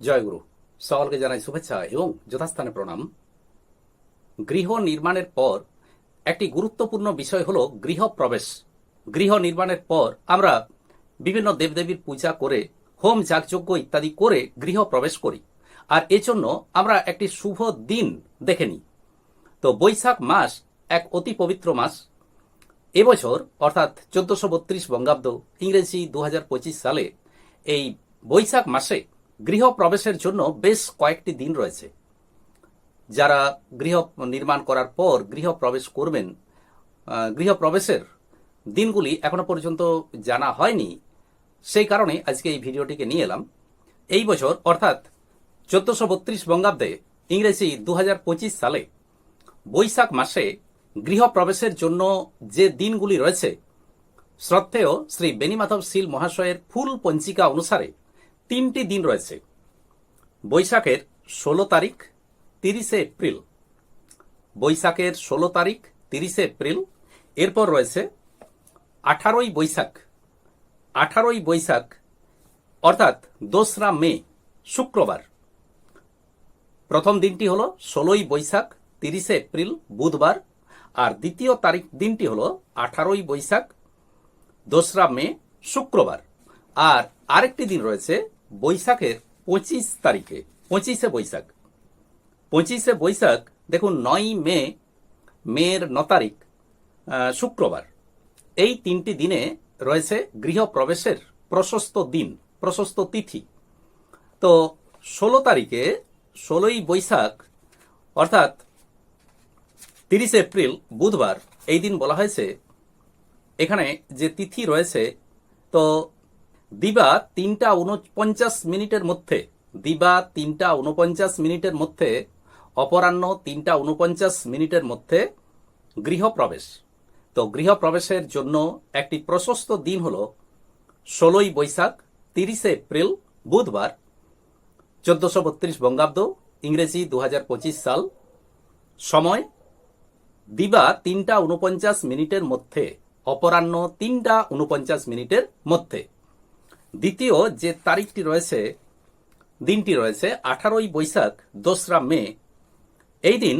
জয়গুরু সকলকে জানাই শুভেচ্ছা এবং যথাস্থানে প্রণাম। গৃহ নির্মাণের পর একটি গুরুত্বপূর্ণ বিষয় হল গৃহ প্রবেশ। গৃহ নির্মাণের পর আমরা বিভিন্ন দেবদেবীর পূজা করে, হোম যাগযজ্ঞ ইত্যাদি করে গৃহ প্রবেশ করি। আর এজন্য আমরা একটি শুভ দিন দেখে নিই। তো বৈশাখ মাস এক অতি পবিত্র মাস। এবছর অর্থাৎ চোদ্দশো বত্রিশ বঙ্গাব্দ ইংরেজি দু হাজার পঁচিশ সালে এই বৈশাখ মাসে গৃহ প্রবেশের জন্য বেশ কয়েকটি দিন রয়েছে। যারা গৃহ নির্মাণ করার পর গৃহ প্রবেশ করবেন আহ, গৃহ প্রবেশের দিনগুলি এখনও পর্যন্ত জানা হয়নি। সেই কারণে আজকে এই ভিডিওটিকে নিয়ে এলাম। এই বছর অর্থাৎ চোদ্দশো বত্রিশ বঙ্গাব্দে ইংরেজি দু হাজার পঁচিশ সালে বৈশাখ মাসে গৃহ প্রবেশের জন্য যে দিনগুলি রয়েছে শ্রদ্ধেয় শ্রী বেনিমাধব শীল মহাশয়ের ফুল পঞ্জিকা অনুসারে তিনটি দিন রয়েছে। বৈশাখের ষোলো তারিখ, তিরিশে এপ্রিল। বৈশাখের ষোলো তারিখ, তিরিশে এপ্রিল। এরপর রয়েছে আঠারোই বৈশাখ। আঠারোই বৈশাখ, অর্থাৎ দোসরা মে, শুক্রবার। প্রথম দিনটি হল ষোলোই বৈশাখ, তিরিশে এপ্রিল, বুধবার। আর দ্বিতীয় তারিখ দিনটি হল আঠারোই বৈশাখ, দোসরা মে, শুক্রবার। আর আরেকটি দিন রয়েছে বৈশাখের পঁচিশ তারিখে, পঁচিশে বৈশাখ পঁচিশে বৈশাখ, দেখুন নয় মে মের ন তারিখ শুক্রবার। এই তিনটি দিনে রয়েছে গৃহ প্রবেশের প্রশস্ত দিন, প্রশস্ত তিথি। তো ষোলো তারিখে, ষোলোই বৈশাখ, অর্থাৎ তিরিশে এপ্রিল, বুধবার, এই দিন বলা হয়েছে। এখানে যে তিথি রয়েছে, তো দিবা তিনটা উনপঞ্চাশ মিনিটের মধ্যে, দিবা তিনটা উনপঞ্চাশ মিনিটের মধ্যে, অপরাহ্ন তিনটা উনপঞ্চাশ মিনিটের মধ্যে গৃহপ্রবেশ। তো গৃহপ্রবেশের জন্য একটি প্রশস্ত দিন হল ষোলোই বৈশাখ, তিরিশে এপ্রিল, বুধবার। চোদ্দশো বত্রিশ বঙ্গাব্দ, ইংরেজি দু হাজার পঁচিশ সাল। সময়, দিবা তিনটা উনপঞ্চাশ মিনিটের মধ্যে, অপরাহ্ন তিনটা উনপঞ্চাশ মিনিটের মধ্যে। দ্বিতীয় যে তারিখটি রয়েছে, দিনটি রয়েছে, আঠারোই বৈশাখ, দোসরা মে। এই দিন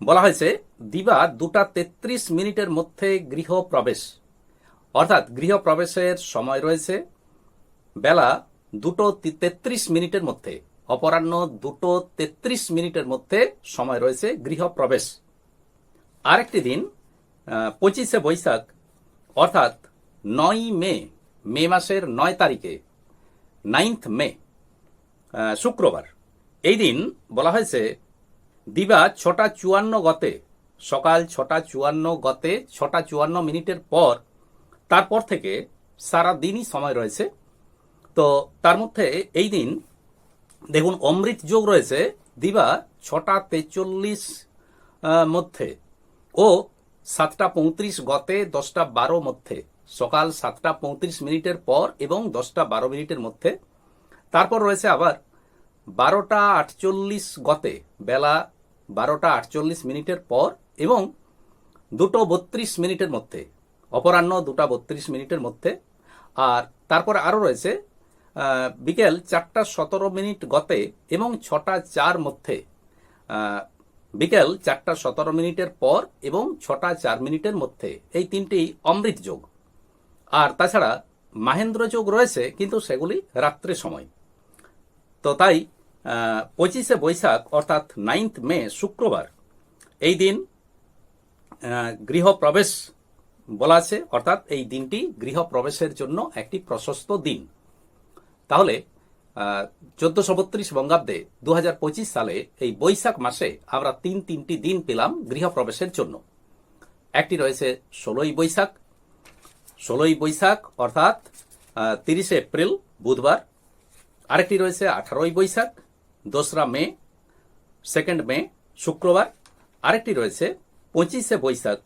বলা হয়েছে, দিবা দুটা তেত্রিশ মিনিটের মধ্যে গৃহ প্রবেশ অর্থাৎ গৃহ প্রবেশের সময় রয়েছে, বেলা দুটো তেত্রিশ মিনিটের মধ্যে। অপরাহ্ন দুটো তেত্রিশ মিনিটের মধ্যে সময় রয়েছে গৃহ প্রবেশ আরেকটি দিন পঁচিশে বৈশাখ, অর্থাৎ নয় মে। মে মাসের নয় তারিখে নাইন্থ মে শুক্রবার। এই দিন বলা হয়েছে, দিবা ছটা চুয়ান্ন গতে, সকাল ছটা চুয়ান্ন গতে, ছটা চুয়ান্ন মিনিটের পর, তারপর থেকে সারা দিনই সময় রয়েছে। তো তার মধ্যে এই দিন, দেখুন, অমৃত যোগ রয়েছে, দিবা ছটা তেচল্লিশ মধ্যে ও সাতটা পঁয়ত্রিশ গতে, দশটা বারো মধ্যে। সকাল সাতটা পঁয়ত্রিশ মিনিটের পর এবং দশটা বারো মিনিটের মধ্যে। তারপর রয়েছে আবার বারোটা আটচল্লিশ গতে, বেলা বারোটা আটচল্লিশ মিনিটের পর এবং দুটো বত্রিশ মিনিটের মধ্যে, অপরাহ্ন দুটা বত্রিশ মিনিটের মধ্যে। আর তারপরে আরও রয়েছে বিকেল চারটা সতেরো মিনিট গতে এবং ছটা চার মধ্যে। বিকেল চারটা সতেরো মিনিটের পর এবং ছটা চার মিনিটের মধ্যে। এই তিনটি অমৃত যোগ। আর তাছাড়া মাহেন্দ্র যোগ রয়েছে কিন্তু সেগুলি রাত্রে সময়। তো তাই পঁচিশে বৈশাখ অর্থাৎ নাইন্থ মে শুক্রবার এই দিন আহ, গৃহ প্রবেশ বলা আছে অর্থাৎ এই দিনটি গৃহ প্রবেশের জন্য একটি প্রশস্ত দিন। তাহলে চোদ্দশো বত্রিশ বঙ্গাব্দে দু হাজার পঁচিশ সালে এই বৈশাখ মাসে আমরা তিন তিনটি দিন পেলাম গৃহ প্রবেশের জন্য। একটি রয়েছে ষোলোই বৈশাখ ষোলোই বৈশাখ, অর্থাৎ তিরিশে এপ্রিল, বুধবার। আরেকটি রয়েছে আঠারোই বৈশাখ, দোসরা মে, সেকেন্ড মে, শুক্রবার। আরেকটি রয়েছে পঁচিশে বৈশাখ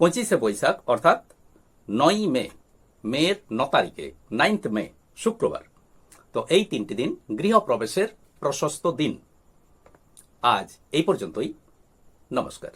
পঁচিশে বৈশাখ, অর্থাৎ নয় মে মের ন তারিখে, নাইন্থ মে, শুক্রবার। তো এই তিনটি দিন গৃহ প্রবেশের প্রশস্ত দিন। আজ এই পর্যন্তই। নমস্কার।